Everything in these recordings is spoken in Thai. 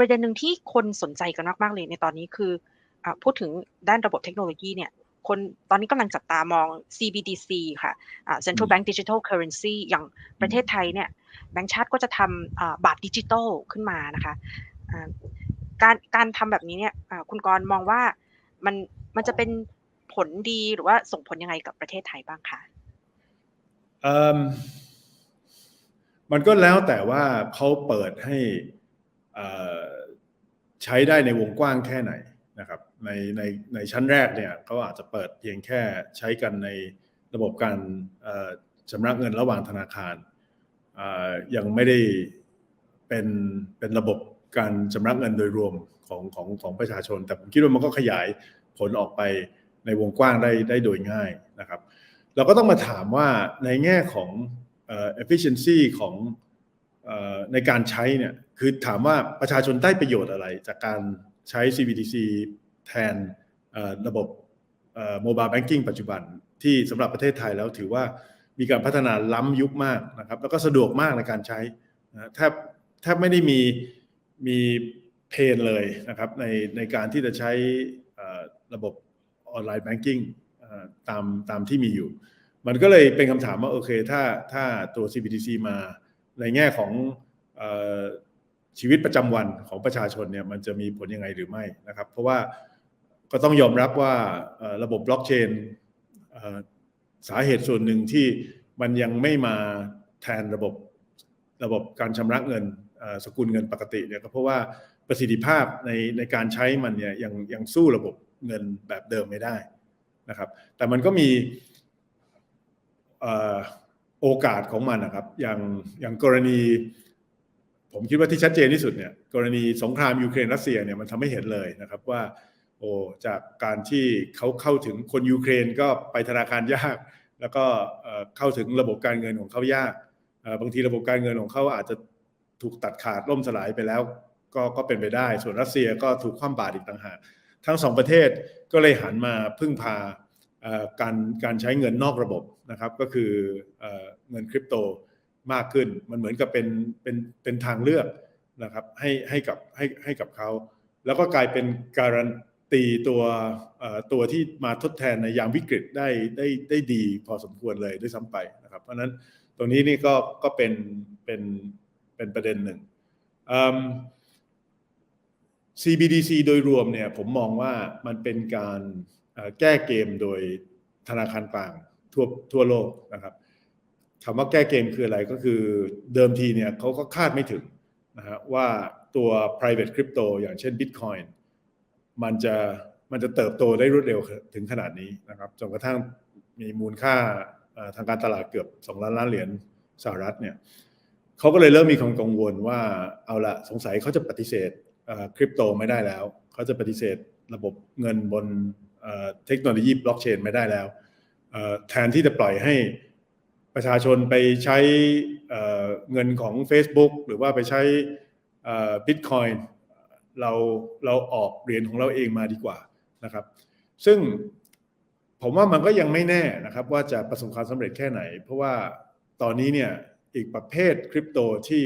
ประเด็นหนึ่งที่คนสนใจกันมากๆเลยในตอนนี้คืออาพูดถึงด้านระบบเทคโนโลยีเนี่ยคนตอนนี้กำลังจับตามอง CBDC ค่ะอ่า Central Bank Digital Currency อย่างประเทศไทยเนี่ยแบงก์ชาติก็จะทำอ่าบาทดิจิทัลขึ้นมานะคะอ่าการการทำแบบนี้เนี่ยอ่าคุณกรณ์มองว่ามันมันจะเป็นผลดีหรือว่าส่งผลยังไงกับประเทศไทยบ้างคะเอิ่มมันก็แล้วแต่ว่าเขาเปิดให้เอ่อ ใช้ได้ในวงกว้างแค่ไหนนะครับในในในชั้นแรกเนี่ยเขาอาจจะเปิดเพียงแค่ใช้กันในระบบการชำระเงินระหว่างธนาคารยังไม่ได้เป็นเป็นระบบการชำระเงินโดยรวมของของของประชาชน แต่ผมคิดว่ามันก็ขยายผลออกไปในวงกว้างได้ได้โดยง่ายนะครับ เราก็ต้องมาถามว่าในแง่ของเอ่อ efficiency ของ ในการใช้เนี่ยคือถามว่าประชาชนได้ประโยชน์อะไร จากการใช้ CBDC แทนระบบโมบายแบงกิ้งปัจจุบันที่สำหรับประเทศไทยแล้วถือว่ามีการพัฒนาล้ำยุคมากนะครับ แล้วก็สะดวกมากในการใช้นะแทบแทบไม่ได้มีมีเพนเลยนะครับในในการที่จะใช้ระบบออนไลน์แบงกิ้งตามตามที่มีอยู่ มันก็เลยเป็นคำถามว่าโอเคถ้าถ้าตัว CBDC มา ในแง่ของออชีวิตประจำวันของประชาชนเนี่ยมันจะมีผลยังไงหรือไม่นะครับ เพราะว่าก็ต้องยอมรับว่าระบบบล็อกเชนสาเหตุส่วนหนึ่งที่มันยังไม่มาแทนระบบระบบการชำระเงินสกุลเงินปกติเนี่ยก็เพราะว่าประสิทธิภาพในในการใช้มันเนี่ยยังยังสู้ระบบเงินแบบเดิมไม่ได้นะครับ แต่มันก็มี โอกาสของมันนะครับ อย่างอย่างกรณี ผมคิดว่าที่ชัดเจนที่สุดเนี่ยกรณีสงครามยูเครนรัสเซียเนี่ยมันทำให้เห็นเลยนะครับว่า โอ้จากการที่เขาเข้าถึงคนยูเครนก็ไปธนาคารยาก แล้วก็เข้าถึงระบบการเงินของเขายากบางทีระบบการเงินของเขาอาจจะถูกตัดขาดล่มสลายไปแล้ว ก็ก็เป็นไปได้ ส่วนรัสเซียก็ถูกคว่ำบาตรอีกต่างหากทั้งสองประเทศก็เลยหันมาพึ่งพา การการใช้เงินนอกระบบนะครับก็คือเอ่อเงินคริปโตมากขึ้น มันเหมือนกับเป็นเป็นเป็นทางเลือกนะครับให้ให้กับให้ให้กับเขา แล้วก็กลายเป็นการันตีตัวตัวที่มาทดแทนในยามวิกฤตได้ได้ได้ดีพอสมควรเลยด้วยซ้ำไปนะครับเพราะนั้นตรงนี้นี่ก็ก็เป็นเป็นเป็นประเด็นหนึ่ง CBDC โดยรวมเนี่ยผมมองว่ามันเป็นการ แก้เกมโดยธนาคารกลางทั่วทั่วโลกนะครับคำว่าแก้เกมคืออะไรก็คือเดิมทีเนี่ยเขาก็คาดไม่ถึงนะฮะว่าตัว private crypto อย่างเช่น Bitcoin มันจะมันจะเติบโตได้รวดเร็วถึงขนาดนี้นะครับจนกระทั่งมีมูลค่าทางการตลาดเกือบ 2 ล้านล้านเหรียญสหรัฐเนี่ยเขาก็เลยเริ่มมีความกังวลว่าเอาละสงสัยเขาจะปฏิเสธคริปโตไม่ได้แล้ว เขาจะปฏิเสธระบบเงินบน เทคโนโลยีบล็อกเชนไม่ได้แล้วแทนที่จะปล่อยให้ประชาชนไปใช้เงินของ Facebook หรือว่าไปใช้บิตคอยน์เราเราออกเหรียญของเราเองมาดีกว่านะครับ ซึ่งผมว่ามันก็ยังไม่แน่นะครับ ว่าจะประสบความสำเร็จแค่ไหน เพราะว่าตอนนี้เนี่ยอีกประเภทคริปโตที่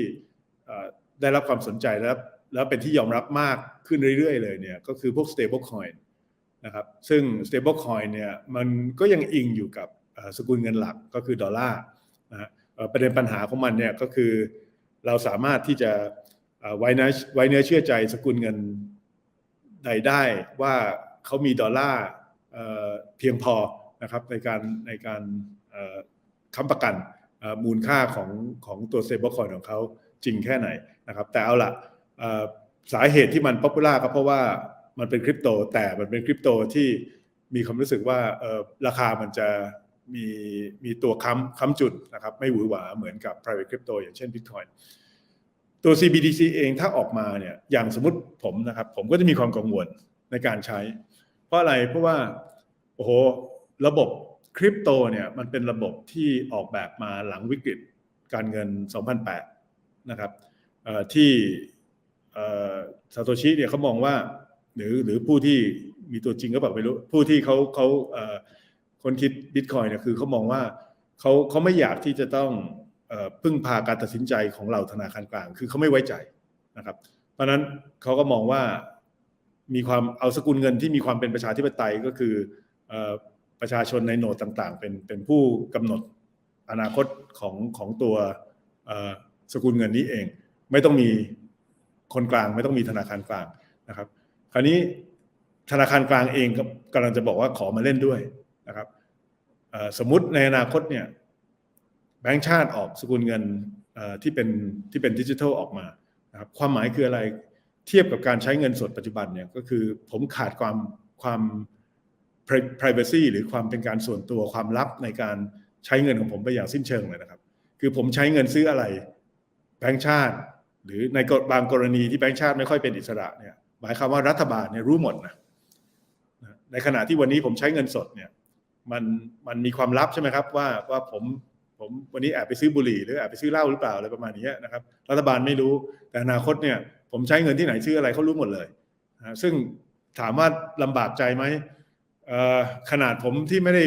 ได้รับความสนใจแล้วแล้วเป็นที่ยอมรับมากขึ้นเรื่อยๆเลยเนี่ยก็คือพวก stable coin นะครับซึ่ง stable coin เนี่ยมันก็ยังอิงอยู่กับสกุลเงินหลักก็คือดอลลาร์นะฮะประเด็นปัญหาของมันเนี่ยก็คือเราสามารถที่จะไว้เนื้อไว้เนื้อเชื่อใจสกุลเงินใดได้ว่าเขามีดอลลาร์เพียงพอนะครับในการในการค้ำประกันมูลค่าของของตัว stable coin ของเขาจริงแค่ไหนนะครับแต่เอาละเอ่อสาเหตุที่มันป๊อปปูล่าก็เพราะว่า มันเป็นคริปโตแต่มันเป็นคริปโตที่มีความรู้สึกว่าเออราคามันจะมีมีตัวค้ำค้ำจุดนะครับไม่หวือหวาเหมือนกับ private crypto อย่างเช่น Bitcoin ตัว CBDC เองถ้าออกมาเนี่ยอย่างสมมติผมนะครับ ผมก็จะมีความกังวลในการใช้ เพราะอะไรเพราะว่าโอ้โหระบบคริปโตเนี่ยมันเป็นระบบที่ออกแบบมาหลังวิกฤตการเงิน 2008 นะครับที่ซาโตชิเนี่ยเขามองว่า หรือหรือผู้ที่มีตัวจริงก็แบบไม่รู้ผู้ที่เขาเขาเคนคิดบิตคอยเนี่ยคือเขามองว่าเขาเขาไม่อยากที่จะต้องอพึ่งพาการตัดสินใจของเราธนาคารกลาง คือเขาไม่ไว้ใจนะครับ เพราะนั้นเขาก็มองว่ามีความเอาสกุลเงินที่มีความเป็นประชาธิปไตยก็คืออประชาชนในโหนดต่างๆ เป็นเป็นผู้กำหนดอนาคตของของตัวสกุลเงินนี้เอง ไม่ต้องมีคนกลาง ไม่ต้องมีธนาคารกลางนะครับ คราวนี้ธนาคารกลางเองก็กำลังจะบอกว่าขอมาเล่นด้วยนะครับสมมุติในอนาคตเนี่ยแบงก์ชาติออกสกุลเงินที่เป็นที่เป็นดิจิทัลออกมานะครับความหมายคืออะไรเทียบกับการใช้เงินสดปัจจุบันเนี่ยก็คือผมขาดความความ privacy หรือความเป็นการส่วนตัวความลับในการใช้เงินของผมไปอย่างสิ้นเชิงเลยนะครับ คือผมใช้เงินซื้ออะไรแบงก์ชาติ หรือในบางกรณีที่แบงก์ชาติไม่ค่อยเป็นอิสระเนี่ย หมายความว่ารัฐบาลเนี่ยรู้หมดนะในขณะที่วันนี้ผมใช้เงินสดเนี่ยมันมันมีความลับใช่ไหมครับว่าว่าผมผมวันนี้แอบไปซื้อบุหรี่หรือแอบไปซื้อเหล้าหรือเปล่าอะไรประมาณนี้นะครับ รัฐบาลไม่รู้แต่อนาคตเนี่ยผมใช้เงินที่ไหนซื้ออะไรเขารู้หมดเลยนะซึ่งถามว่าลำบากใจไหมเออขนาดผมที่ไม่ได้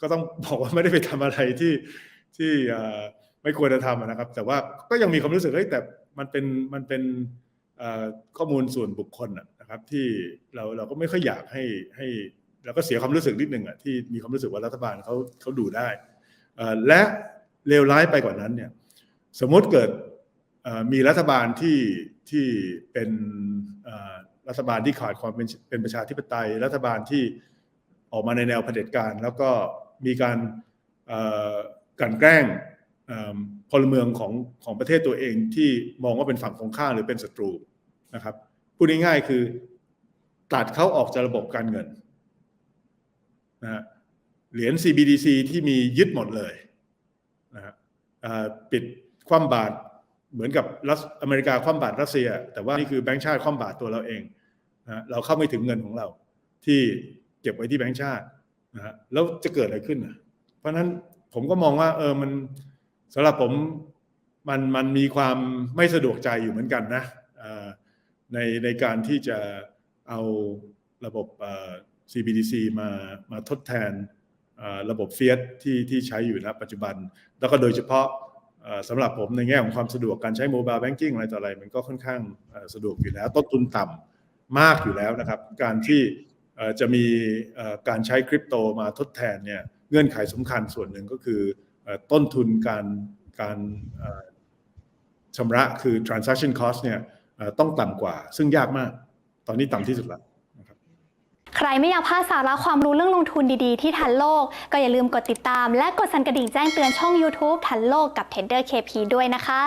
ก็ต้องบอกว่าไม่ได้ไปทำอะไรที่ที่อ่อไม่ควรจะทำนะครับ แต่ว่าก็ยังมีความรู้สึกเฮ้ยแต่มันเป็นมันเป็น ข้อมูลส่วนบุคคลนะครับที่เราเราก็ไม่ค่อยอยากให้ให้เราก็เสียความรู้สึกนิดหนึ่งอะที่มีความรู้สึกว่ารัฐบาลเขาเขาดูได้และเลวร้ายไปกว่านั้นเนี่ยสมมติเกิดมีรัฐบาลที่ที่เป็นรัฐบาลที่ขาดความเป็นเป็นประชาธิปไตย รัฐบาลที่ออกมาในแนวเผด็จการ แล้วก็มีการกันแกล้ง พลเมืองของของประเทศตัวเองที่มองว่าเป็นฝั่งตรงข้ามหรือเป็นศัตรูนะครับพูดง่ายๆคือตัดเขาออกจากระบบการเงินนะฮะเหรียญ CBDC ที่มียึดหมดเลยนะฮะปิดคว่ำบาตรเหมือนกับรัสอเมริกาคว่ำบาตรรัสเซีย แต่ว่านี่คือแบงก์ชาติคว่ำบาตรตัวเราเองนะเราเข้าไม่ถึงเงินของเรา ที่เก็บไว้ที่แบงก์ชาตินะฮะแล้วจะเกิดอะไรขึ้นนะเพราะฉะนั้นผมก็มองว่าเออมัน สำหรับผมมันมันมีความไม่สะดวกใจอยู่เหมือนกันนะในในการที่จะเอาระบบ CBDC มามาทดแทนระบบเฟียสที่ที่ใช้อยู่ณปัจจุบัน แล้วก็โดยเฉพาะสำหรับผมในแง่ของความสะดวกการใช้โมบายแบงกิ้งอะไรต่ออะไร มันก็ค่อนข้างสะดวกอยู่แล้ว ต้นทุนต่ำมากอยู่แล้วนะครับ การที่จะมีการใช้คริปโตมาทดแทนเนี่ยเงื่อนไขสำคัญส่วนหนึ่งก็คือ ต้นทุนการการชำระคือ transaction cost เนี่ยต้องต่ำกว่า ซึ่งยากมาก ตอนนี้ต่ำที่สุดแล้วใครไม่อยากพลาดสาระความรู้เรื่องลงทุนดีๆ ที่ทันโลก ก็อย่าลืมกดติดตาม และกดสั่นกระดิ่งแจ้งเตือนช่อง YouTube ทันโลกกับ Tender KP ด้วยนะคะ